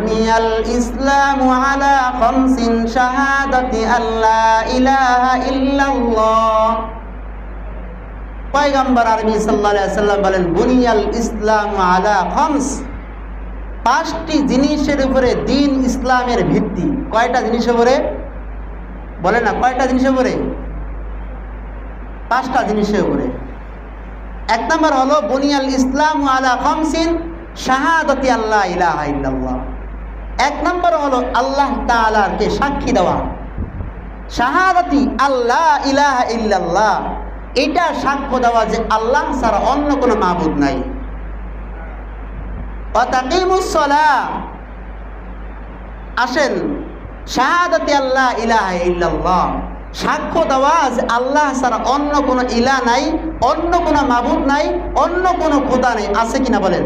বুনিয়াল ইসলামু আলা খামসিন শাহাদাতি আল্লা ইলাহা ইল্লাল্লাহ। পয়গম্বর আরবি সাল্লাল্লাহু সাল্লাম বলেন, বুনিয়াল ইসলামু আলা খামস। পাঁচটি জিনিসের উপরে দিন ইসলামের ভিত্তি। কয়টা জিনিসের উপরে? বলে না, কয়টা জিনিসের উপরে? পাঁচটা জিনিসের উপরে। এক নম্বর হলো, বুনিয়াল ইসলাম আলা খামসিন শাহাদতি আল্লাহ ইলাহা ইল্লাল্লাহ। এক নম্বর হলো আল্লাহ তাআলাকে সাক্ষী দেওয়া। শাহাদতি আল্লাহ ইলাহ ইল্লাল্লাহ। এটা সাক্ষ্য দেওয়া যে আল্লাহ ছাড়া অন্য কোনো মাবুদ নাই। অতাকিমুসলা আসেন, শাহাদতি আল্লাহ ইলাহা ইল্লাল্লাহ। সাক্ষ্য দেওয়া যে আল্লাহ ছাড়া অন্য কোনো ইলা নাই, অন্য কোনো মাবুদ নাই, অন্য কোনো খোদা নেই। আছে কিনা বলেন?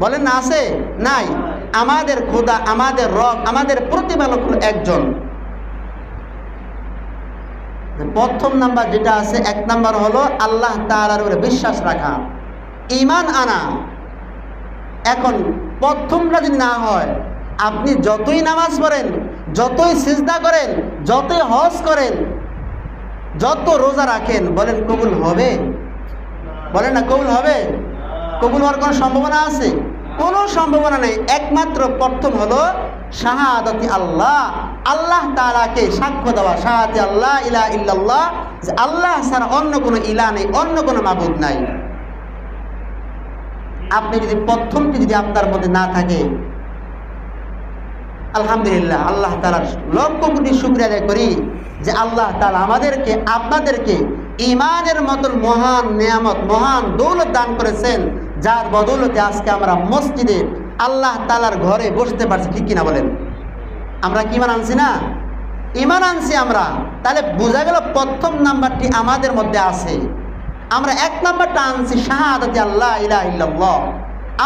বলেন না আছে? নাই। আমাদের খোদা, আমাদের রব, আমাদের প্রতিপালক হলো একজন। প্রথম নাম্বার যেটা আছে, এক নাম্বার হলো আল্লাহ তাআলার উপরে বিশ্বাস রাখা ইমান আনা। এখন প্রথমটা যদি না হয়, আপনি যতই নামাজ পড়েন, যতই সিজদা করেন, যতই হজ করেন, যত রোজা রাখেন, বলেন কবুল হবে? বলেন না কবুল হবে? কবুল হওয়ার কোনো সম্ভাবনা আছে? কোনো সম্ভাবনা নেই। একমাত্র প্রথম হলো শাহাদতি আল্লাহ। আল্লাহ তাআলাকে সাক্ষ্য দেওয়া। শাহাদি আল্লাহ ইলা ইল্লাল্লাহ। যে আল্লাহ ছাড়া অন্য কোনো ইলা নেই, অন্য কোনো মাবুদ নাই। আপনি যদি প্রথমটি যদি আপনার মধ্যে না থাকে, আলহামদুলিল্লাহ, আল্লাহ তালার লক্ষ কোটি শুক্রিয়া আদায় করি যে আল্লাহ তালা আমাদেরকে, আপনাদেরকে ইমানের মতন মহান নিয়ামত, মহান দৌলত দান করেছেন। যার বদৌলতে আজকে আমরা মসজিদে আল্লাহ তালার ঘরে বসতে পারছি, ঠিক কিনা বলেন? আমরা কি ইমান আনছি না? ইমান আনছি আমরা। তাহলে বোঝা গেল প্রথম নাম্বারটি আমাদের মধ্যে আছে। আমরা এক নাম্বারটা আনছি শাহাদতি আল্লাহ ইলাহ ইল্লাল্লাহ।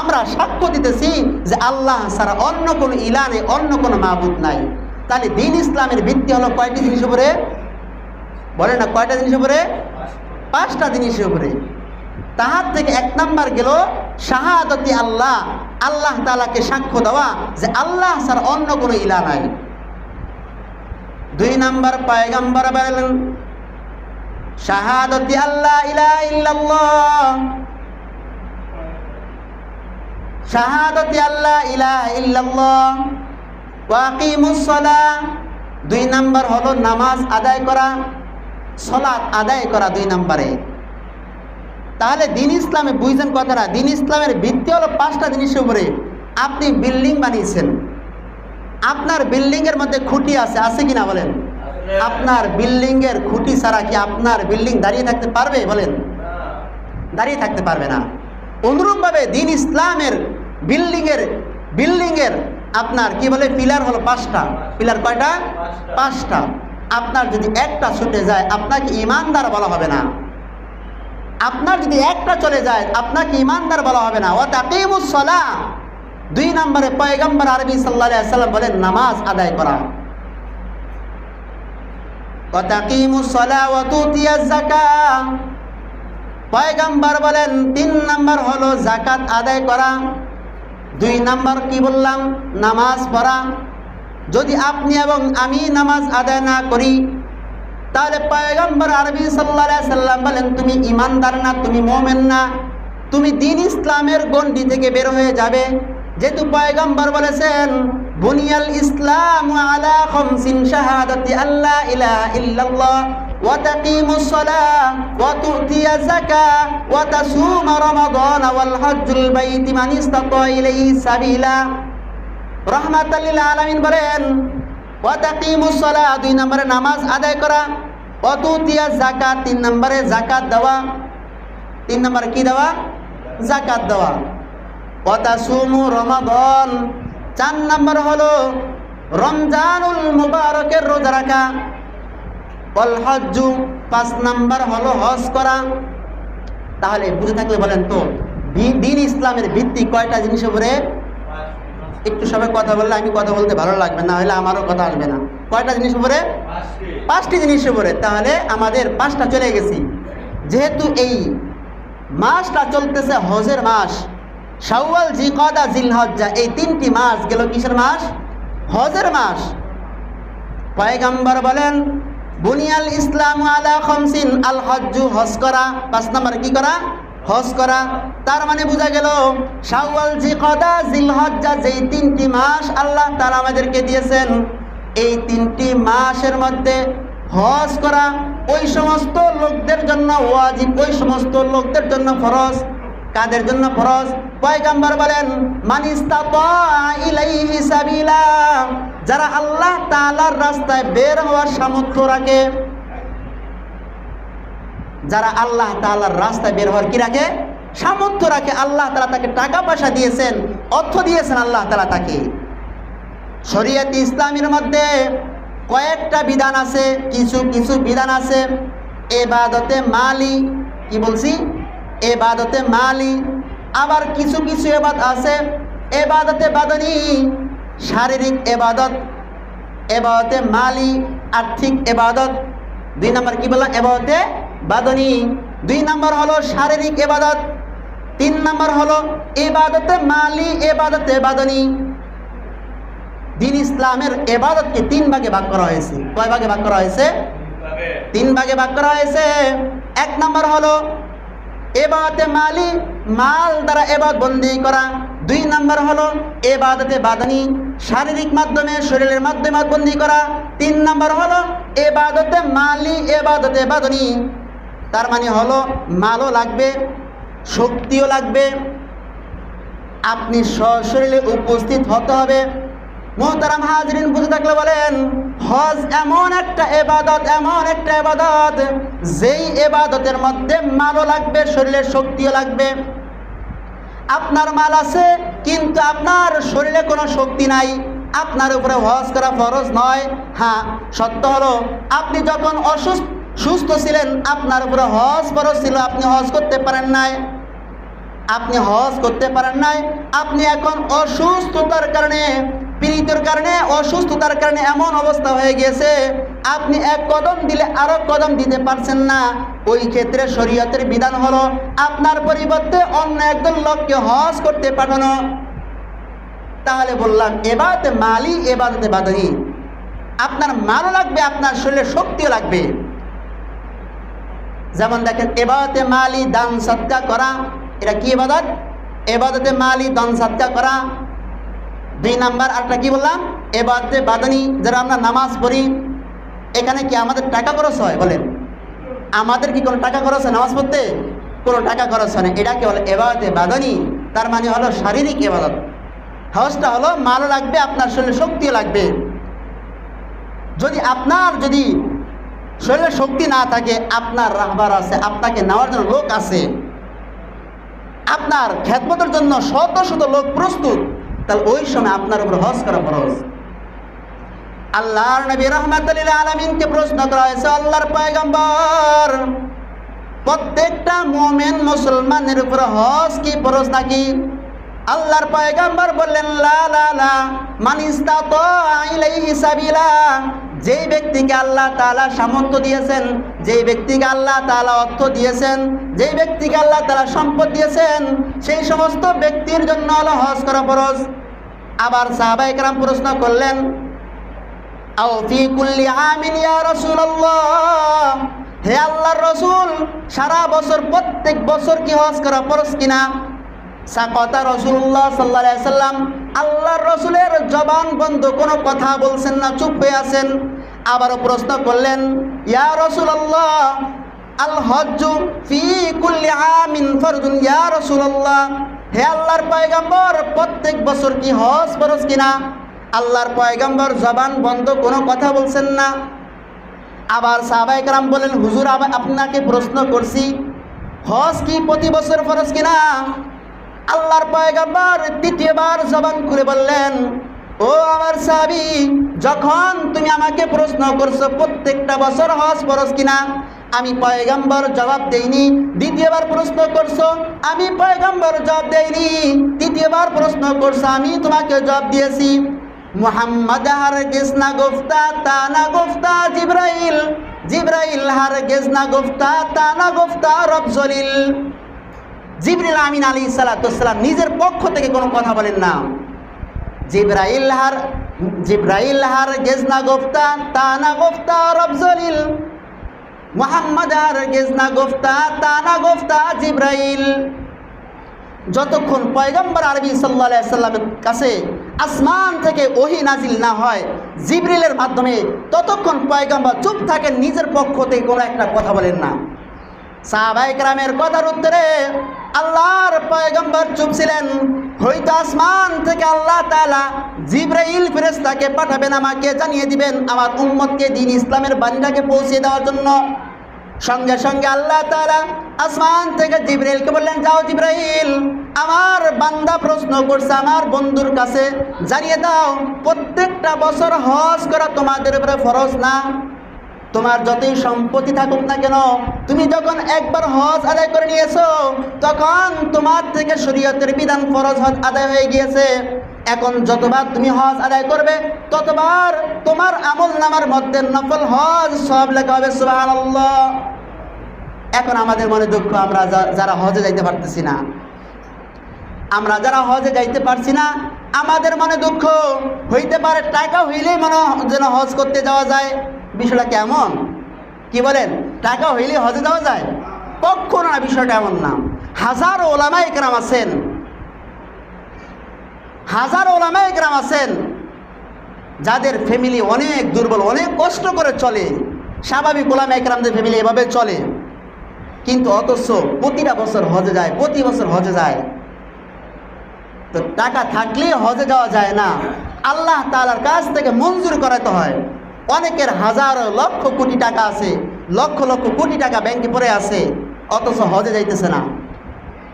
আমরা সাক্ষ্য দিতেছি যে আল্লাহ ছাড়া অন্য কোনো ইলা নেই, অন্য কোনো মাহবুদ নাই। তাহলে দিন ইসলামের ভিত্তি হলো কয়টি জিনিস উপরে? বলে না, কয়টা জিনিস উপরে? পাঁচটা জিনিসের উপরে। তাহার থেকে এক নাম্বার গেল শাহাদতি আল্লাহ। আল্লাহ তালাকে সাক্ষ্য দেওয়া যে আল্লাহ ছাড়া অন্য কোনো ইলা নাই। দুই নাম্বার পায়গাম্বার বলেন, শাহাদতি আল্লাহ ইলা ইল্লাল্লাহ। শাহাদতি আল্লাহ ইলা ইল্লাল্লাহ। ওয়াকিমুস সালাহ। দুই নাম্বার হলো নামাজ আদায় করা সলাৎ আদায় করা দুই নাম্বারে। তাহলে দিন ইসলামে বুঝছেন কথাটা, দিন ইসলামের ভিত্তি হলো পাঁচটা জিনিসের উপরে। আপনি বিল্ডিং বানিয়েছেন। আপনার বিল্ডিংয়ের মধ্যে খুঁটি আছে আছে কি না বলেন? আপনার বিল্ডিংয়ের খুঁটি ছাড়া কি আপনার বিল্ডিং দাঁড়িয়ে থাকতে পারবে বলেন? দাঁড়িয়ে থাকতে পারবে না। অনুরূপভাবে দিন ইসলামের বিল্ডিংয়ের বিল্ডিংয়ের আপনার কি বলে, পিলার হলো পাঁচটা। পিলার কয়টা? পাঁচটা। আপনার যদি একটা ছুটে যায়, আপনাকে ইমানদার বলা হবে না। আপনার যদি একটা চলে যায়, আপনাকে ইমানদার বলা হবে না। ও তাকিমুসলা দুই নম্বরে পয়গম্বর আরবি সাল্লাহ বলেন, নামাজ আদায় করা। পয়গম্বর বলেন, তিন নাম্বার হলো জাকাত আদায় করা। দুই নাম্বার কি বললাম? নামাজ পড়া। যদি আপনি এবং আমি নামাজ আদায় না করি তাহলে পয়গম্বর আরবি সাল্লাহ সাল্লাম বলেন তুমি ইমানদার না তুমি মোমেন না তুমি দিন ইসলামের গণ্ডি থেকে বের হয়ে যাবে যেহেতু পয়গম্বর বলেছেন বুনিয়াল ইসলাম আলা খমসিন শাহাদাতি আল্লাহ ইলাহা ইল্লাল্লাহ وتقيم الصلاة وتؤتي الزكاة وتصوم رمضان والحج البيت من استطاع إليه سبيلا رحمة للعالمين বলেন ওয়াতাকিমুসলা দুই নম্বরে নামাজ আদায় করা। অতুতিয়া জাকাত তিন নম্বরে জাকাত দেওয়া। তিন নম্বরে কি দেওয়া? জাকাত দেওয়া। অতাসুমু রমাদন। চার নম্বর হলো রমজানুল মুবারকের রোজা রাখা। অল হজ্জু, পাঁচ নম্বর হলো হজ করা। তাহলে বুঝে থাকলে বলেন তো দিন ইসলামের ভিত্তি কয়টা জিনিসের উপরে একটু সবাই কথা বললে আমি কথা বলতে ভালো লাগবে না হলে আমারও কথা আসবে না। কয়টা জিনিস উপরে? পাঁচটি। জিনিস উপরে। তাহলে আমাদের পাঁচটা চলে গেছি। যেহেতু এই মাসটা চলতেছে হজের মাস শাওয়াল জি কদা জিলহজ্জা এই তিনটি মাস গেল কিসের মাস? হজের মাস। পয়গাম্বর বলেন বুনিয়াল ইসলাম আলা খমসিন আল হজ্জু হজ করা। পাঁচ নম্বর কি করা? হজ করা, তার মানে বোঝা গেল, শাওয়াল জি কদা জিলহজ্জা যেই তিনটি মাস আল্লাহ তাআলা আমাদেরকে দিয়েছেন, এই তিনটি মাসের মধ্যে হজ করা ওই সমস্ত লোকদের জন্য ওয়াজিব, ওই সমস্ত লোকদের জন্য ফরজ। কাদের জন্য ফরজ? পয়গাম্বর বলেন সাবিলা যারা আল্লাহ তালার রাস্তায় বের হওয়ার সামর্থ্য রাখে যারা আল্লাহ তাআলার রাস্তায় বের হওয়ার কি রাখে? সামর্থ্য রাখে। আল্লাহ তাআলা তাকে টাকা পয়সা দিয়েছেন, অর্থ দিয়েছেন আল্লাহ তাআলা তাকে। শরীয়ত ইসলামের মধ্যে কয়েকটা বিধান আছে, কিছু কিছু বিধান আছে। এবাদতে মালি, কি বলছি? এবাদতে মালি। আবার কিছু কিছু এবাদ আছে। এবাদতে বাদনী শারীরিক এবাদত। এবাদতে মালি, আর্থিক এবাদত। দুই নম্বর কি বললাম? এবাদতে বাদনী, দুই নম্বর হলো শারীরিক এবাদত, তিন নম্বর হলো এবাদতে মালি, এবাদতে বাদনী। দিন ইসলামের এবাদতকে তিন ভাগে ভাগ করা হয়েছে। কয় ভাগে ভাগ করা হয়েছে? তিন ভাগে ভাগ করা হয়েছে। এক নম্বর হলো এবাদতে মালি, মাল দ্বারা এবাদ বন্দি করা। দুই নম্বর হলো এবাদতে বাদানি, শারীরিক মাধ্যমে, শরীরের মাধ্যমে বন্দি করা। তিন নম্বর হলো এবাদতে মালি, এবাদতে বাদনি। তার মানে হলো মালও লাগবে, শক্তিও লাগবে। আপনি সশরীরে উপস্থিত হতে হবে। মোহতারাম হাজরিন বুঝে থাকলে বলেন, হজ এমন একটা এবাদত, এমন একটা এবাদত, যেই এবাদতের মধ্যে মালও লাগবে, শরীরের শক্তিও লাগবে। আপনার মাল আছে, কিন্তু আপনার শরীরে কোনো শক্তি নাই। আপনার উপরে হজ করা ফরজ নয়। হ্যাঁ সত্য হলো, আপনি যখন অসুস্থ সুস্থ ছিলেন, আপনার উপরে হজ ফরজ ছিল, আপনি হজ করতে পারেন নাই। আপনি হজ করতে পারেন নাই। আপনি এখন অসুস্থতার কারণে, পীড়িতর কারণে, অসুস্থতার কারণে এমন অবস্থা হয়ে গেছে আপনি এক কদম দিলে আরও কদম দিতে পারছেন না। ওই ক্ষেত্রে শরীয়তের বিধান হলো, আপনার পরিবর্তে অন্য একজন লোককে হজ করতে পাঠানো। তাহলে বললাম, এবাদতে মালি, এবাদতে বাদনী আপনার মালও লাগবে, আপনার শরীরে শক্তিও লাগবে। যেমন দেখেন, এবাদতে মালি দান সৎকা করা, এটা কি এবাদত? এবাদতে মালি দান সৎকা করা। দুই নাম্বার আরটা কি বললাম? এবাদতে বাদানি যারা আমরা নামাজ পড়ি, এখানে কি আমাদের টাকা খরচ হয়? বলেন। আমাদের কি কোনো টাকা খরচ হয় নামাজ পড়তে? কোনো টাকা খরচ হয় না। এটা কি বলে এবাদতে বাদানি তার মানে হলো শারীরিক এবাদত। হজটা হলো মালও লাগবে, আপনার শরীরে শক্তিও লাগবে। যদি আপনার যদি শরীরে শক্তি না থাকে, আপনার রাহবার আছে, আপনাকে নেওয়ার জন্য লোক আছে। আপনার খেদমতের জন্য শত শত লোক প্রস্তুত। তাহলে ওই সময় আপনার উপর হজ করা ফরজ। আল্লাহর নবী রহমাতুল্লিল আলমিনকে প্রশ্ন করা হয়েছে, আল্লাহর পয়গম্বর, প্রত্যেকটা মোমেন মুসলমানের উপর হজ কি ফরজ নাকি? আল্লাহর পয়গম্বর বললেন, লা লা লা মানিস্তা তো ইলাইহি সাবিলা। যেই ব্যক্তিকে আল্লাহ তালা সামর্থ্য দিয়েছেন, যেই ব্যক্তিকে আল্লাহ তালা অর্থ দিয়েছেন, যেই ব্যক্তিকে আল্লাহ তালা সম্পদ দিয়েছেন, সেই সমস্ত ব্যক্তির জন্য হলো হজ করা ফরজ। আবার সাহাবায়ে কেরাম প্রশ্ন করলেন হে আল্লাহর রাসূল, সারা বছর, প্রত্যেক বছর কি হজ করা ফরজ কিনা? সাকতা রসুল্লাহ সাল্লাহ সাল্লাম আল্লাহর রসুলের জবান বন্ধ, কোনো কথা বলছেন না, চুপ হয়ে আছেন। আবারও প্রশ্ন করলেন, ইয়া রসুল্লাহ আল হজ্জু ফি কুল্লি আমিন ফরজুন, ইয়া রসুল্লাহ হে আল্লাহর পয়গম্বর, প্রত্যেক বছর কি হজ ফরজ কিনা? আল্লাহর পয়গম্বর জবান বন্ধ, কোনো কথা বলছেন না। আবার সাহাবাই কালাম বলেন, হুজুর আপনাকে প্রশ্ন করছি, হজ কি প্রতি বছর ফরজ কিনা? আল্লাহর পয়গাম্বর তৃতীয়বার জবান খুলে বললেন, ও আমার সাবি যখন তুমি আমাকে প্রশ্ন করছ প্রত্যেকটা বছর হজ ফরজ কিনা, আমি পয়গাম্বর জবাব দেইনি। দ্বিতীয়বার প্রশ্ন করছ, আমি পয়গাম্বর জবাব দেইনি। তৃতীয়বার প্রশ্ন করছ, আমি তোমাকে জবাব দিয়েছি। মোহাম্মদ হারগিজ না গুফতা তা না গুফতা জিব্রাইল। জিব্রাইল হারগিজ না গুফতা তা না গুফতা রব জলিল। জিবরিল আমিন আলী সালাতাম নিজের পক্ষ থেকে কোনো কথা বলেন না। জিব্রাইল হার জিব্রাইল হার গেজনা গোফতা তানা গোফতা রবজলিল মোহাম্মদ আর গেজনা গোফতা তানা গোফতা জিব্রাইল। যতক্ষণ পয়গম্বর আরবি সাল্লা সাল্লামের কাছে আসমান থেকে ওহি নাজিল না হয়, জিবরিলের মাধ্যমে ততক্ষণ পয়গম্বর চুপ থাকেন, নিজের পক্ষ থেকে কোনো একটা কথা বলেন না। সাহাবাইকরামের কথার উত্তরে আল্লাহর পয়গম্বর চুপ ছিলেন। হয়তো আসমান থেকে আল্লাহ তালা জিব্রাইল ফেরেস্তাকে পাঠাবেন, আমাকে জানিয়ে দিবেন আমার উম্মতকে দিন ইসলামের বাণীটাকে পৌঁছে দেওয়ার জন্য। সঙ্গে সঙ্গে আল্লাহ তালা আসমান থেকে জিব্রাইলকে বললেন, যাও জিব্রাইল, আমার বান্দা প্রশ্ন করছে আমার বন্ধুর কাছে, জানিয়ে দাও, প্রত্যেকটা বছর হজ করা তোমাদের উপরে ফরজ না? তোমার যতই সম্পত্তি থাকুক না কেন, তুমি যখন একবার হজ আদায় করে নিয়েছো, তখন তোমার থেকে শরীয়তের বিধান ফরজ হজ আদায় হয়ে গিয়েছে। এখন যতবার তুমি হজ আদায় করবে, ততবার তোমার আমল নামার মধ্যে নফল হজ সব লেখা হবে, সুবহানাল্লাহ। এখন আমাদের মনে দুঃখ, আমরা যারা হজে যাইতে পারতেছি না। আমরা যারা হজে যাইতে পারছি না, আমাদের মনে দুঃখ, হইতে পারে টাকা হইলেই মনে যেন হজ করতে যাওয়া যায়। বিষয়টা কেমন? কি বলেন? টাকা হইলে হজে যাওয়া যায়? কখনো না, বিষয়টা এমন না। হাজার ওলামা একরাম আছেন। হাজার ওলামা একরাম আছেন। যাদের ফ্যামিলি অনেক দুর্বল, অনেক কষ্ট করে চলে। স্বাভাবিক ওলামা একরামদের ফ্যামিলি এভাবে চলে। কিন্তু অথচ প্রতিটা বছর হজে যায়, প্রতি বছর হজে যায়। তো টাকা থাকলে হজে যাওয়া যায় না। আল্লাহ তালার কাছ থেকে মঞ্জুর করাতে হয়। অনেকের হাজার লক্ষ কোটি টাকা আছে, লক্ষ লক্ষ কোটি টাকা ব্যাংকে পড়ে আছে, অথচ হজে যাইতেছে না।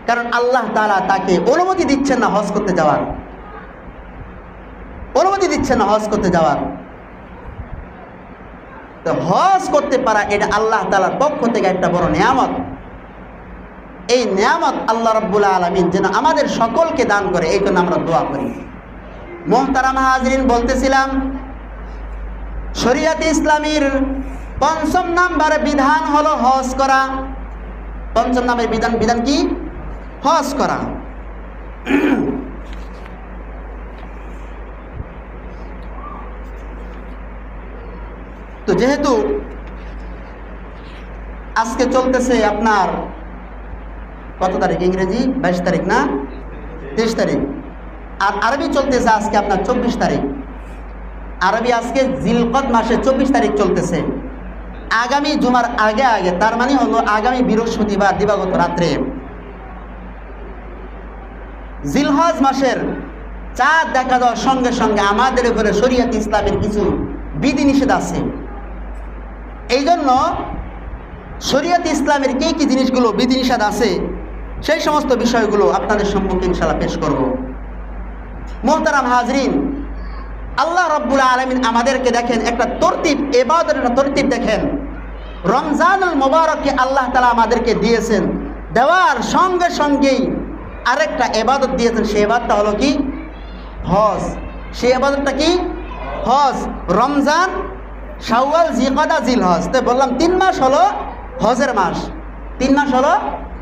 কারণ আল্লাহ তালা তাকে অনুমতি দিচ্ছেন না হজ করতে যাওয়ার। অনুমতি দিচ্ছেন না হজ করতে যাওয়ার। তো হজ করতে পারা এটা আল্লাহ তালার পক্ষ থেকে একটা বড় নিয়ামত। এই নিয়ামত আল্লাহ রব্বুল আলমিন যেন আমাদের সকলকে দান করে, এই জন্য আমরা দোয়া করি। মোহতারাম হাজরিন, বলতেছিলাম শরিয়াত ইসলামীর পঞ্চম নাম্বার বিধান হলো হজ করা। পঞ্চম নামের বিধান বিধান কি? হজ করা। তো যেহেতু আজকে চলতেছে আপনার কত তারিখ? ইংরেজি বাইশ তারিখ না? তেইশ তারিখ। আর আরবি চলতেছে আজকে আপনার চব্বিশ তারিখ। আরবি আজকে জিলকত মাসে চব্বিশ তারিখ চলতেছে। আগামী জুমার আগে আগে, তার মানে হলো আগামী বৃহস্পতিবার দিবাগত রাত্রে। জিলহজ মাসের চাঁদ দেখা দেওয়ার সঙ্গে সঙ্গে আমাদের উপরে শরীয়ত ইসলামের কিছু বিধিনিষেধ আছে। এই জন্য শরীয়ত ইসলামের কী কী জিনিসগুলো বিধিনিষেধ আছে, সেই সমস্ত বিষয়গুলো আপনাদের সম্মুখে ইনশাল্লাহ পেশ করব। মোহতারাম হাজরিন আল্লাহ রব্বুল আলমিন আমাদেরকে দেখেন, একটা তরতিব এবাদতের একটা তরতিব দেখেন। রমজানুল মোবারককে আল্লাহ তালা আমাদেরকে দিয়েছেন। দেওয়ার সঙ্গে সঙ্গেই আরেকটা এবাদত দিয়েছেন সে এবাদতটা হলো কি? হজ। সে এবাদতটা কি? হজ। রমজান, শাওয়াল, জিকদা জিল হজ তো বললাম তিন মাস হলো হজের মাস। তিন মাস হলো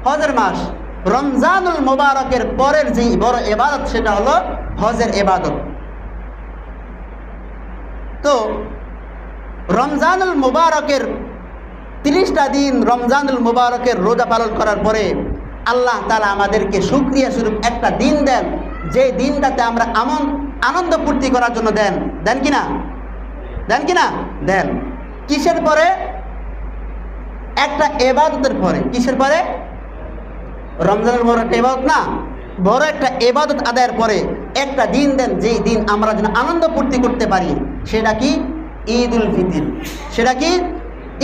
হজের মাস। রমজানুল মোবারকের পরের যে বড় এবাদত সেটা হলো হজের এবাদত তো রমজানুল মুবারকের তিরিশটা দিন রমজানুল মুবারকের রোজা পালন করার পরে আল্লাহ তালা আমাদেরকে সুক্রিয়া স্বরূপ একটা দিন দেন। যে দিনটাতে আমরা আমন আনন্দ পূর্তি করার জন্য দেন। দেন কি না? দেন কি না? দেন। কিসের পরে? একটা এবাদতের পরে। কিসের পরে? রমজানের বড় একটা এবাদত না, বড় একটা এবাদত আদায়ের পরে। একটা দিন দেন, যেই দিন আমরা যেন আনন্দ পূর্তি করতে পারি, সেটা কি? ঈদ উল ফিতির। সেটা কি?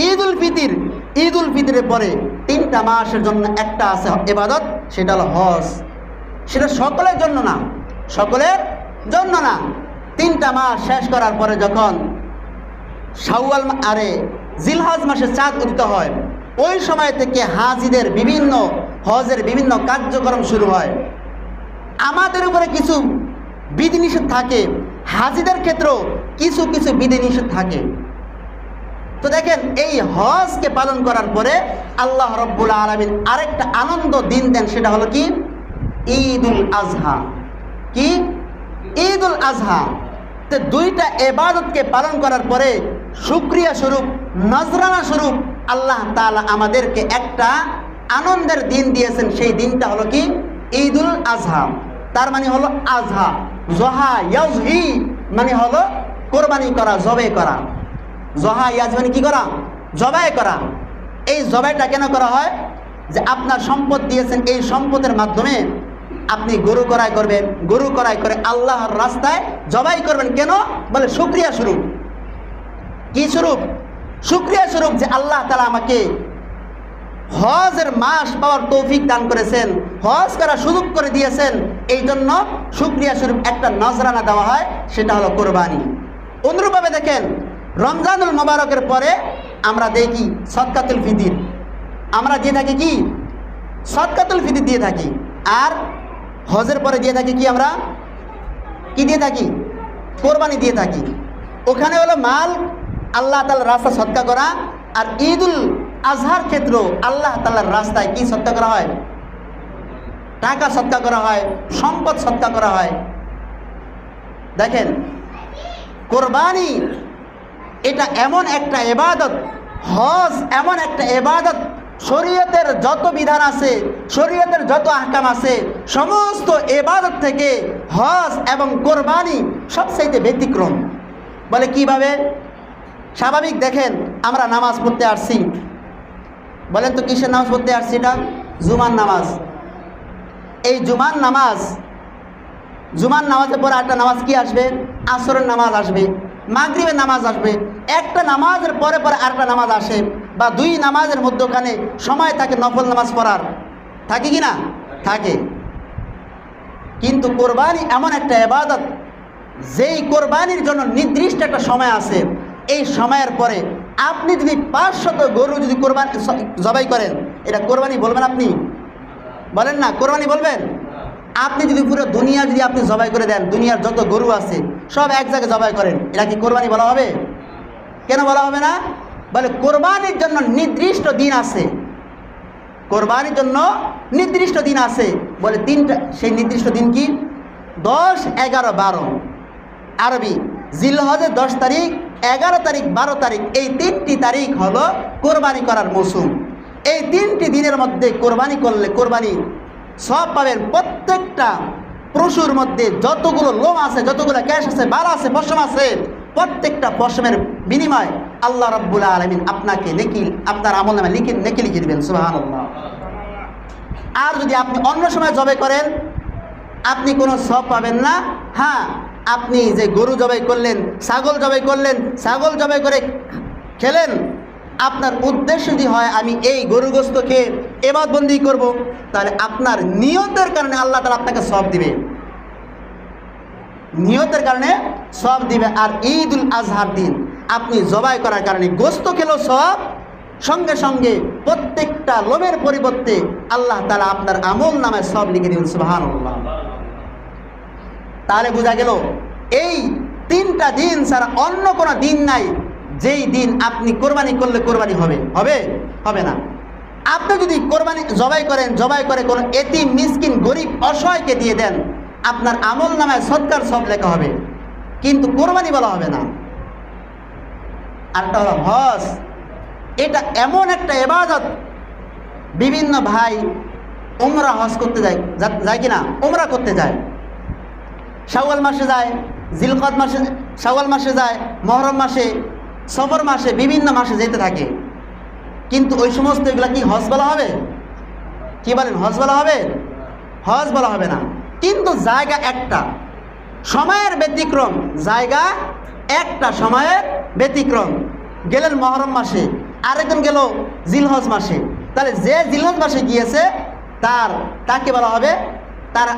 ঈদ উল ফিতির। ঈদ উল ফিতরের পরে তিনটা মাসের জন্য একটা আছে এবাদত সেটা হলো হজ। সেটা সকলের জন্য না, সকলের জন্য না। তিনটা মাস শেষ করার পরে যখন শাওয়াল আরে জিলহাজ মাসে চাঁদ উদিত হয়, ওই সময় থেকে হাজিদের বিভিন্ন হজের বিভিন্ন কার্যক্রম শুরু হয়। আমাদের উপরে কিছু বিধিনিষেধ থাকে, হাজিদের ক্ষেত্রেও কিছু কিছু বিধিনিষেধ থাকে। তো দেখেন, এই হজকে পালন করার পরে আল্লাহ রব্বুল আলমিন আরেকটা আনন্দ দিন দেন, সেটা হলো কি? ঈদুল আজহা। কি? ঈদুল আজহা। তো দুইটা এবাদতকে পালন করার পরে সুক্রিয়া স্বরূপ, নজরানা স্বরূপ আল্লাহ তালা আমাদেরকে একটা আনন্দের দিন দিয়েছেন। সেই দিনটা হলো কি? ঈদুল আজহা। তার মানে হলো আজহা। জহা ইয়াজহি মানে হলো কোরবানি করা জবে করা। জহা ইয়াজ মানে কি করা? জবাই করা। এই জবাইটা কেন করা হয়? যে আপনার সম্পদ দিয়েছেন, এই সম্পদের মাধ্যমে আপনি গরু করাই করবেন। গরু করাই করে আল্লাহর রাস্তায় জবাই করবেন। কেন? বলে শুক্রিয়া স্বরূপ। কি স্বরূপ? শুক্রিয়া স্বরূপ যে আল্লাহ তালা আমাকে হজের মাস পাওয়ার তৌফিক দান করেছেন, হজ করার সুযোগ করে দিয়েছেন। এই জন্য শুক্রিয়া স্বরূপ একটা নজরানা দেওয়া হয়, সেটা হলো কোরবানি। অনুরূপভাবে দেখেন, রমজানুল মোবারকের পরে আমরা দেখি সৎকাতুল ফিদির আমরা দিয়ে থাকি কি? সৎকাতুল ফিদির দিয়ে থাকি। আর হজের পরে দিয়ে থাকি কি আমরা? কি দিয়ে থাকি? কোরবানি দিয়ে থাকি। ওখানে হলো মাল, আল্লাহ তালার রাস্তা সৎকা করা, আর ঈদুল আজহার ক্ষেত্র আল্লাহ তালার রাস্তায় কি সৎকা করা হয়? টাকা সৎকা করা হয়, সম্পদ সৎকা করা হয়। দেখেন, কোরবানি, এটা এমন একটা এবাদত, হজ এমন একটা এবাদত, শরীয়তের যত বিধান আছে, শরীয়তের যত আহকাম আছে, সমস্ত এবাদত থেকে হজ এবং কোরবানি সবচাইতে ব্যতিক্রম। বলে কীভাবে? স্বাভাবিক দেখেন, আমরা নামাজ পড়তে আসছি। বলেন তো কিসের নামাজ পড়তে আসছি এটা? জুমার নামাজ। এই জুমার নামাজ, জুমার নামাজের পরে একটা নামাজ কি আসবে? আসরের নামাজ আসবে, মাগরিবের নামাজ আসবে। একটা নামাজের পরে পরে আরেকটা নামাজ আসে বা দুই নামাজের মধ্যখানে সময় থাকে নফল নামাজ পড়ার। থাকে কি না? থাকে। কিন্তু কোরবানি এমন একটা এবাদত যেই কোরবানির জন্য নির্দিষ্ট একটা সময় আছে। এই সময়ের পরে আপনি যদি পাঁচশত গরু যদি কোরবানি জবাই করেন, এটা কোরবানি বলবেন আপনি? বলেন না কোরবানি বলবেন? আপনি যদি পুরো দুনিয়া যদি আপনি জবাই করে দেন, দুনিয়ার যত গরু আছে, সব এক জায়গায় জবাই করেন। এটা কি কোরবানি বলা হবে? কেন বলা হবে না? বলে, কোরবানির জন্য নির্দিষ্ট দিন আছে। কোরবানির জন্য নির্দিষ্ট দিন আছে। বলে, তিনটা, সেই নির্দিষ্ট দিন কি? দশ, এগারো, বারো। আরবি, জিলহজের দশ তারিখ, এগারো তারিখ, বারো তারিখ, এই তিনটি তারিখ হলো কোরবানি করার মৌসুম। এই তিনটি দিনের মধ্যে কোরবানি করলে কোরবানি সব পাবেন প্রত্যেকটা পশুর মধ্যে যতগুলো লোম আছে, যতগুলো ক্যাশ আছে, বাল আছে, পশম আছে, প্রত্যেকটা পশমের বিনিময় আল্লাহ রব্বুল আলমিন আপনাকে নেকি আপনার আমল নামে লিখে নেকি লিখে দেবেন সুবাহ আর যদি আপনি অন্য সময় জবে করেন, আপনি কোনো সব পাবেন না। হ্যাঁ আপনি যে গরু জবাই করলেন, ছাগল জবাই করলেন, ছাগল জবাই করে খেলেন আপনার উদ্দেশ্য যদি হয়, আমি এই গরু গোস্ত খেয়ে এবাদবন্দি করব, তাহলে আপনার নিয়তের কারণে আল্লাহ তালা আপনাকে সব দিবে। নিয়তের কারণে সব দিবে। আর ঈদ উল আজহার দিন, আপনি জবাই করার কারণে গোস্ত খেলো সব সঙ্গে সঙ্গে প্রত্যেকটা লোভের পরিবর্তে আল্লাহ তালা আপনার আমল নামে সব লিখে দিবেন সুবাহান তাহলে বোঝা গেল, এই তিনটা দিন ছাড়া অন্য কোনো দিন নাই। যেই দিন আপনি কোরবানি করলে কোরবানি হবে। হবে? হবে না। আপনি যদি কোরবানি জবাই করেন, জবাই করে কোনো এতি মিসকিন, গরিব, অসহায়কে দিয়ে দেন, আপনার আমল নামায় সৎকার সব লেখা হবে। কিন্তু কোরবানি বলা হবে না। আরেকটা হলো হজ। এটা এমন একটা এবাদত। বিভিন্ন ভাই উমরা হজ করতে যায়। যায় কিনা? উমরা করতে যায়। শাওয়াল মাসে যায়, জিলকদ মাসে শাওয়াল মাসে যায়, মহরম মাসে সফর মাসে বিভিন্ন মাসে যেতে থাকে। কিন্তু ওই সমস্ত এগুলা কি হজ বলা হবে? কি বলেন, হজ বলা হবে? হজ বলা হবে না। কিন্তু জায়গা একটা। সময়ের ব্যতিক্রম, জায়গা একটা সময়ের ব্যতিক্রম। গেলেন মহরম মাসে, আরেকজন গেল জিলহজ মাসে। তাহলে যে জিলহজ মাসে গিয়েছে, তার, তাকে বলা হবে, তার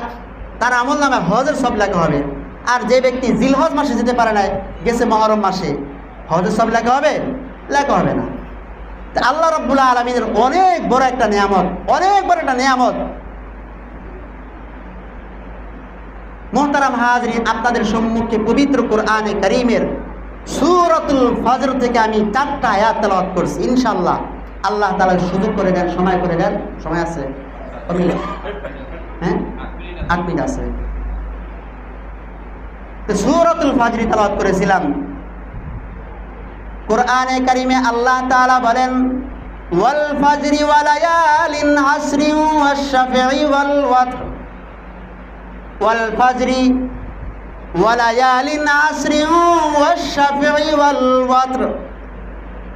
তার আমল নামে হজের সব লেখা হবে। আর যে ব্যক্তি জিলহজ মাসে যেতে পারে না গেছে মহরম মাসে। হজের সব লেখা হবে লেখা হবে না। আল্লাহ রব্বুল্লাহ আলমিনের অনেক বড় একটা নিয়ামত, অনেক বড় একটা নিয়ামত। মোহতারাম হাজরিন, আপনাদের সম্মুখে পবিত্র কোরআনে করিমের সুরতুল ফজর থেকে আমি চারটা আয়াত তেলাওয়াত করছি ইনশাল্লাহ আল্লাহ তালা সুযোগ করে দেন, সময় করে দেন। সময় আছে? হ্যাঁ? আট মিনিট আছে। সুরতুল ফাজরি তেলাওয়াত করেছিলাম। কোরআনে কারিমে আল্লাহ তালা বলেন, ওয়াল ওয়াল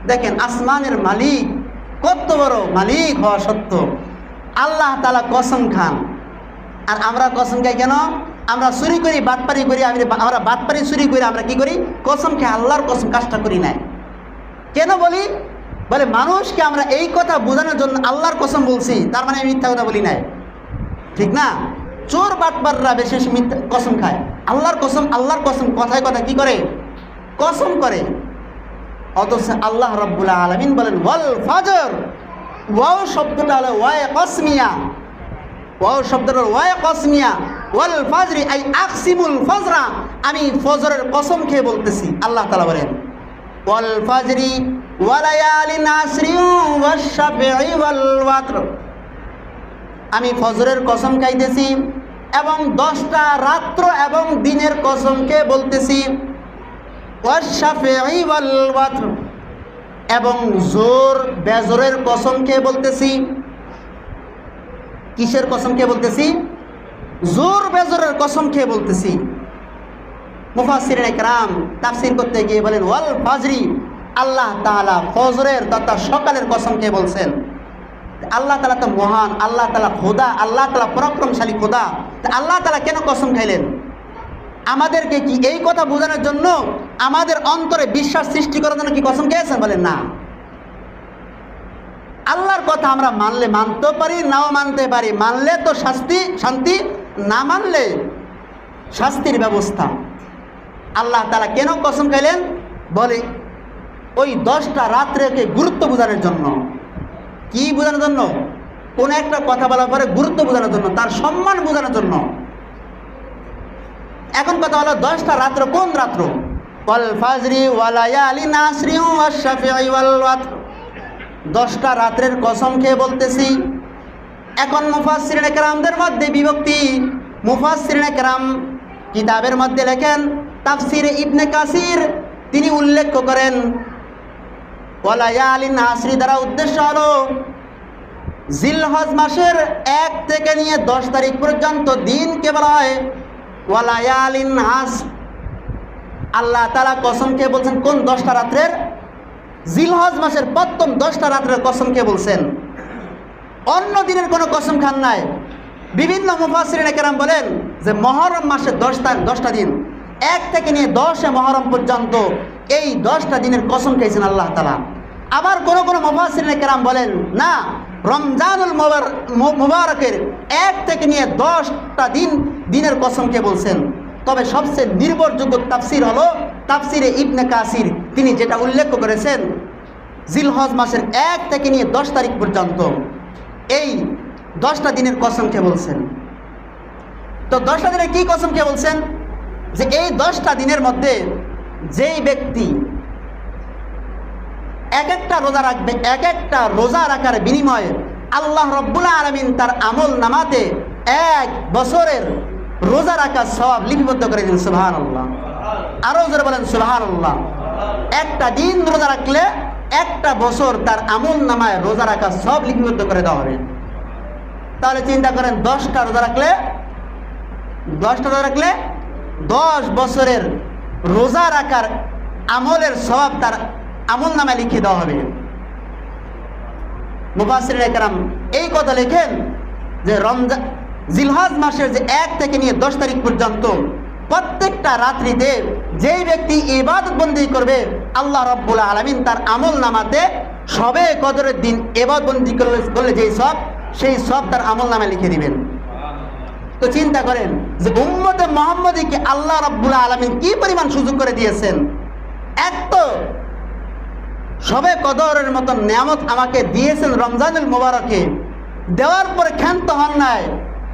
দেখেন, আসমানের মালিক কত বড় মালিক হওয়া সত্য আল্লাহ তালা কসম খান। আর আমরা কসম খাই কেন? আমরা চুরি করি, বাটপারি করি, আমি আমরা বাটপারি চুরি করি, আমরা কি করি? কসম খাই আল্লাহর কসম কাজটা করি নাই। কেন বলি? বলে, মানুষকে আমরা এই কথা বোঝানোর জন্য আল্লাহর কসম বলছি, তার মানে আমি মিথ্যা কথা বলি নাই। ঠিক না? চোর বাটপাররা বেশি বেশি মিথ্যা কসম খায়। আল্লাহর কসম আল্লাহর কসম, কথায় কথা কি করে? কসম করে। অথচ আল্লাহ রব্বুল্লাহ আলমিন বলেন, ওয়াল ফাজর। ওয়াও শব্দটা হলো ওয়াই কসমিয়া। ওয়াও শব্দটা ওয়াই কসমিয়া। ওয়াল ফাজরি, আই আকসিমুল ফজরা। আমি ফজরের কসম খেয়ে বলতেছি, আল্লাহ তালা বলেন। ফাজরি ওয়ালায়ালিন আসরি ওয়াশ-শাফঈ ওয়াল আমি ফজরের কসম খাইতেছি এবং দশটা রাত্র এবং দিনের কসমকে বলতেছি এবং জোর বেজরের কসমকে বলতেছি, কিসের কসম খেয়ে বলতেছি? জোর বেজরের কসম খেয়ে বলতেছি। মুফাসির একরাম তাফসির করতে গিয়ে বলেন, ওয়াল ফাজরি, আল্লাহ তাআলা ফজরের তথা সকালের কসম খেয়ে বলছেন? আল্লাহ তালা তো মহান, আল্লাহ তালা খোদা, আল্লাহ তালা পরাক্রমশালী খোদা। আল্লাহ তালা কেন কসম খাইলেন? আমাদেরকে কি এই কথা বোঝানোর জন্য আমাদের অন্তরে বিশ্বাস সৃষ্টি করার জন্য কি কসম খেয়েছেন বলেন? না। আল্লাহর কথা আমরা মানলে মানতেও পারি, নাও মানতে পারি। মানলে তো শাস্তি, শান্তি, না মানলে শাস্তির ব্যবস্থা। আল্লাহ তারা কেন কসম খাইলেন? বলে, ওই দশটা রাত্রেকে গুরুত্ব বোঝানোর জন্য। কি বোঝানোর জন্য? কোন একটা কথা বলার পরে গুরুত্ব বোঝানোর জন্য, তার সম্মান বোঝানোর জন্য। এখন কথা হলো, দশটা রাত্র কোন রাত্র? দশটা রাত্রের কসম খেয়ে বলতেছি, এখন মুফাসসিরিনে কেরামদের মধ্যে বিভক্তি। মুফাসসিরিনে কেরাম কিতাবের মধ্যে লেখেন তাফসিরে ইবনে কাসির, তিনি উল্লেখ করেন, ওয়ালায়ালিন আসরি দ্বারা উদ্দেশ্য হলো, জিলহজ মাসের এক থেকে নিয়ে দশ তারিখ পর্যন্ত দিনকে বলা হয় ওয়ালায়ালিন হাস আল্লাহ তালা কসমকে বলছেন, কোন দশটা রাত্রের? জিলহজ মাসের প্রথম দশটা রাত্রের কসমকে বলছেন। অন্য দিনের কোনো কসম খান নাই। বিভিন্ন মুফাসরিন কেরাম বলেন যে মহরম মাসের দশটা দশটা দিন। এক থেকে নিয়ে দশে মহরম পর্যন্ত এই দশটা দিনের কসম খেয়েছেন আল্লাহ তালা আবার কোনো কোনো মুফাসরিন কেরাম বলেন, না, রমজানুল মুবারকের এক থেকে নিয়ে দশটা দিন দিনের কসমকে বলছেন? তবে সবচেয়ে নির্ভরযোগ্য তাফসির হলো তাফসিরে ইবনে কাসির। তিনি যেটা উল্লেখ করেছেন, জিলহজ মাসের এক থেকে নিয়ে দশ তারিখ পর্যন্ত এই দশটা দিনের কসম কে বলছেন। তো দশটা দিনের কী কসম কে বলছেন? যে এই দশটা দিনের মধ্যে যেই ব্যক্তি এক একটা রোজা রাখবে, এক একটা রোজা রাখার বিনিময়ে আল্লাহ রব্বুল আলমিন তার আমল নামাতে এক বছরের রোজা রাখার সব লিপিবদ্ধ করে দিন সুবাহান আল্লাহ আরও জোরে বলেন সুবাহান আল্লাহ একটা দিন রোজা রাখলে একটা বছর তার আমল নামায় রোজা রাখা সব লিপিবদ্ধ করে দেওয়া হবে। তাহলে চিন্তা করেন, দশটা রোজা রাখলে, দশটা রোজা রাখলে দশ বছরের রোজা রাখার আমলের সব তার আমল নামায় লিখে দেওয়া হবে। মুফাসির একরাম এই কথা লেখেন যে রমজান জিলহাজ মাসের যে এক থেকে নিয়ে দশ তারিখ পর্যন্ত প্রত্যেকটা রাত্রিতে যেই ব্যক্তি ইবাদত বন্দি করবে, আল্লাহ রব্বুল আলমিন তার আমল নামাতে সবে কদরের দিন এবাদ বন্দি করলে করলে যেই সব, সেই সব তার আমল নামে লিখে দিবেন। তো চিন্তা করেন যে উম্মতে মোহাম্মদীকে আল্লাহ রব্বুল আলমিন কি পরিমাণ সুযোগ করে দিয়েছেন? এক তো সবে কদরের মতো নিয়ামত আমাকে দিয়েছেন রমজানুল মোবারকে। দেওয়ার পরে ক্ষান্ত হন নাই।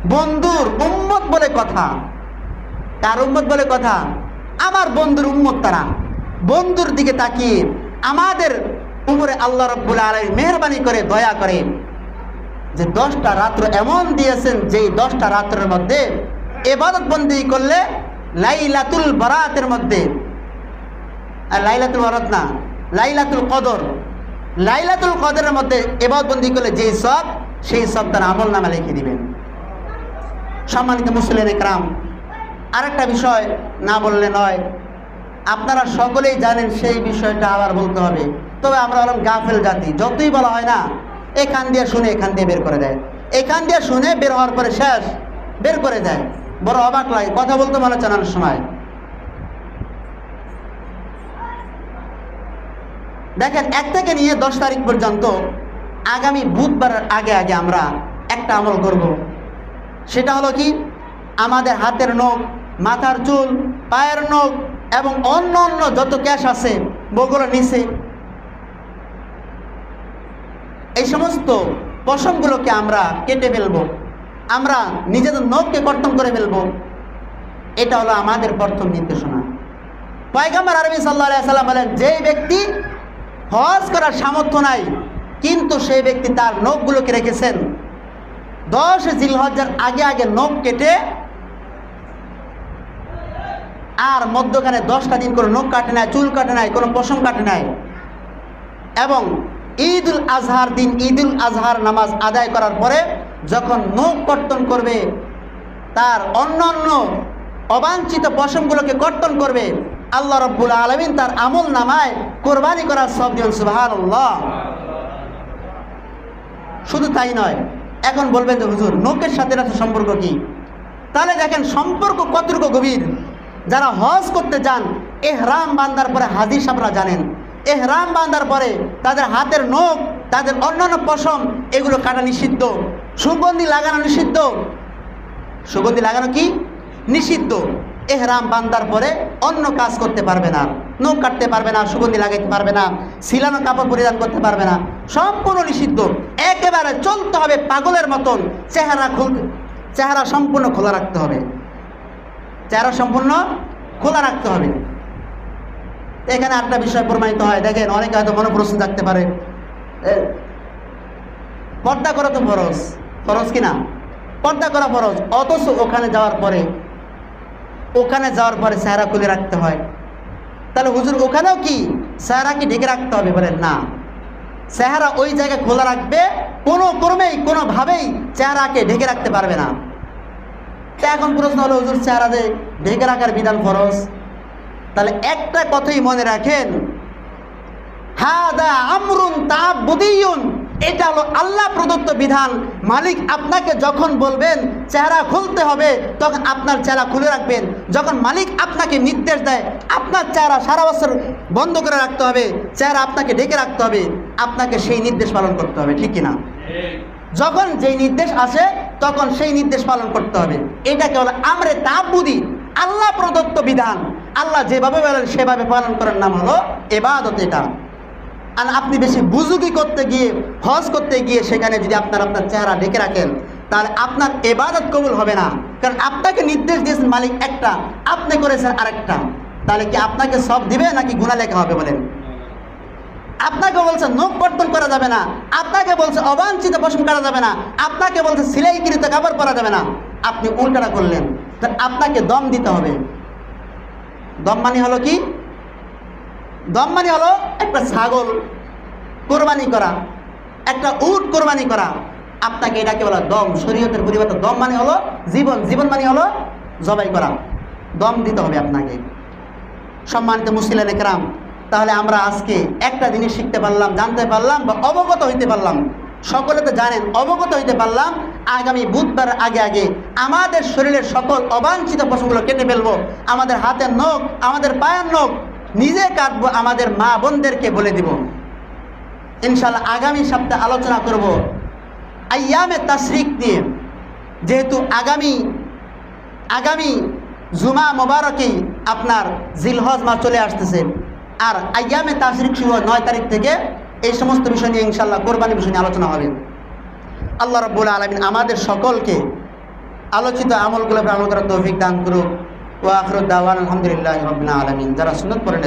বন্ধুর উম্মত বলে কথা। কার উম্মত বলে কথা? আমার বন্ধুর উম্মত তারা। বন্ধুর দিকে তাকিয়ে আমাদের উপরে আল্লাহ রব্বুল আলাই মেহরবানি করে, দয়া করে যে দশটা রাত্র এমন দিয়েছেন যেই দশটা রাত্রের মধ্যে এবাদত বন্দি করলে লাইলাতুল বরাতের মধ্যে। আর লাইলাতুল বরাত না, লাইলাতুল কদর। লাইলাতুল কদরের মধ্যে এবাদত বন্দি করলে যেই সব, সেই সব তার আমল নামা লিখে দিবেন। সম্মানিত মুসলিম একরাম, আরেকটা বিষয় না বললে নয়, আপনারা সকলেই জানেন সেই বিষয়টা আবার বলতে হবে। তবে আমরা হলাম গাফেল জাতি, যতই বলা হয় না এখান দিয়ে শুনে এখান দিয়ে বের করে দেয়। এখান দিয়ে শুনে বের হওয়ার পরে শেষ, বের করে দেয়। বড় অবাক লাগে, কথা বলতে ভালো চালানোর সময়। দেখেন, এক থেকে নিয়ে দশ তারিখ পর্যন্ত আগামী বুধবারের আগে আগে আমরা একটা আমল করব। সেটা হলো কি? আমাদের হাতের নখ, মাথার চুল, পায়ের নখ এবং অন্য অন্য যত ক্যাশ আছে বগুলো নিচে এই সমস্ত পশমগুলোকে আমরা কেটে ফেলব। আমরা নিজেদের নখকে কর্তন করে ফেলব। এটা হলো আমাদের প্রথম নির্দেশনা। পয়গাম্বর আরবি সাল্লাহ সাল্লাম বলেন, যেই ব্যক্তি হজ করার সামর্থ্য নাই, কিন্তু সেই ব্যক্তি তার নখগুলোকে রেখেছেন। দশ জিলহজ্জার আগে আগে নখ কেটে আর মধ্যখানে দশটা দিন কোনো নখ কাটে নাই, চুল কাটে নাই, কোনো পশম কাটে নাই। এবং ঈদ উল আজহার দিন ঈদ উল আজহার নামাজ আদায় করার পরে যখন নখ কর্তন করবে, তার অন্য অন্য অবাঞ্ছিত পশমগুলোকে কর্তন করবে, আল্লাহ রব্বুল আলমিন তার আমল নামায় কোরবানি করার সব দিন সুবাহান শুধু তাই নয়, এখন বলবেন যে, হুজুর, নখের সাথে রাখা সম্পর্ক কি? তাহলে দেখেন, সম্পর্ক কতটুকু গভীর? যারা হজ করতে যান, এহরাম বান্দার পরে হাজির সাহেবরা জানেন এহরাম বান্দার পরে তাদের হাতের নখ, তাদের অন্যান্য পশম, এগুলো কাটা নিষিদ্ধ। সুগন্ধি লাগানো নিষিদ্ধ। সুগন্ধি লাগানো কি? নিষিদ্ধ। এহরাম বান্দার পরে অন্য কাজ করতে পারবে না। নখ কাটতে পারবে না, সুগন্ধি লাগাইতে পারবে না সিলানো কাপড় পরিধান করতে পারবে না। সম্পূর্ণ নিষিদ্ধ। একেবারে চলতে হবে পাগলের মতন। চেহারা খুল চেহারা সম্পূর্ণ খোলা রাখতে হবে। চেহারা সম্পূর্ণ খোলা রাখতে হবে। এখানে একটা বিষয় প্রমাণিত হয়। দেখেন, অনেকে হয়তো মনে প্রশ্ন থাকতে পারে। পর্দা করা তো ফরজ। ফরজ কিনা পর্দা করা ফরজ। অথচ ওখানে যাওয়ার পরে, ওখানে যাওয়ার পরে চেহারা খুলে রাখতে হয়। তাহলে হুজুর, ওখানেও কি? চেহারা কি ঢেকে রাখতে হবে? বলেন, না। চেহারা ওই জায়গায় খোলা রাখবে, কোনো কর্মেই, কোনোভাবেই চেহারাকে ঢেকে রাখতে পারবে না। তা এখন প্রশ্ন হলো, হুজুর, চেহারা যে ঢেকে রাখার বিধান ফরজ? তাহলে একটা কথাই মনে রাখেন। হাদা আমরুন তাবুদিয়ুন এটা হলো আল্লাহ প্রদত্ত বিধান। মালিক আপনাকে যখন বলবেন চেহারা খুলতে হবে, তখন আপনার চেহারা খুলে রাখবেন। যখন মালিক আপনাকে নির্দেশ দেয়, আপনার চেহারা সারা বছর বন্ধ করে রাখতে হবে, চেহারা আপনাকে ডেকে রাখতে হবে, আপনাকে সেই নির্দেশ পালন করতে হবে, ঠিক কিনা? যখন যেই নির্দেশ আসে, তখন সেই নির্দেশ পালন করতে হবে। এটাকে হলো আমরে তাবুদি আল্লাহ প্রদত্ত বিধান। আল্লাহ যেভাবে বলেন, সেভাবে পালন করার নাম হলো এবাদত এটা। আর আপনি বেশি বুজুগি করতে গিয়ে, হজ করতে গিয়ে সেখানে যদি আপনার আপনার চেহারা ঢেকে রাখেন, তাহলে আপনার এবাদত কবুল হবে না। কারণ আপনাকে নির্দেশ দিয়েছেন মালিক একটা, আপনি করেছেন আরেকটা। তাহলে কি আপনাকে সব দিবে নাকি গুণা লেখা হবে বলেন? আপনাকে বলছে নখ কর্তন করা যাবে না, আপনাকে বলছে অবাঞ্ছিত পশম করা যাবে না, আপনাকে বলছে সিলাইকৃত কাপড় পরা যাবে না। আপনি উল্টাটা করলেন, তা আপনাকে দম দিতে হবে। দম মানে হলো কি? দম মানে হলো একটা ছাগল কোরবানি করা, একটা উট কোরবানি করা। আপনাকে এটাকে বলা দম, শরীয়তের পরিবর্তে দম মানে হলো জীবন জীবন মানে হলো জবাই করা। দম দিতে হবে আপনাকে। সম্মানিত মুসলিম একরাম, তাহলে আমরা আজকে একটা জিনিস শিখতে পারলাম, জানতে পারলাম বা অবগত হইতে পারলাম। সকলে তো জানেন, অবগত হইতে পারলাম আগামী বুধবার আগে আগে আমাদের শরীরের সকল অবাঞ্ছিত পশুগুলো কেটে ফেলব। আমাদের হাতের নখ, আমাদের পায়ের নখ, নিজে কাটবো, আমাদের মা বোনদেরকে বলে দিব। ইনশাল্লাহ আগামী সপ্তাহে আলোচনা করব আয়ামে তাশরিক নিয়ে। যেহেতু আগামী আগামী জুমা মোবারকেই আপনার জিলহজ মাস চলে আসতেছে। আর আয়ামে তাশরিক শুরু হয় নয় তারিখ থেকে এই সমস্ত বিষয় নিয়ে ইনশাল্লাহ কোরবানি বিষয় নিয়ে আলোচনা হবে। আল্লাহ রব্বুল আলমিন আমাদের সকলকে আলোচিত আমলগুলো আমল করার তৌফিক দান করুক। ও আখরুদ্দাওয়ান আলহামদুলিল্লাহ রবিন আলমিন। যারা সুন্দর পড়েন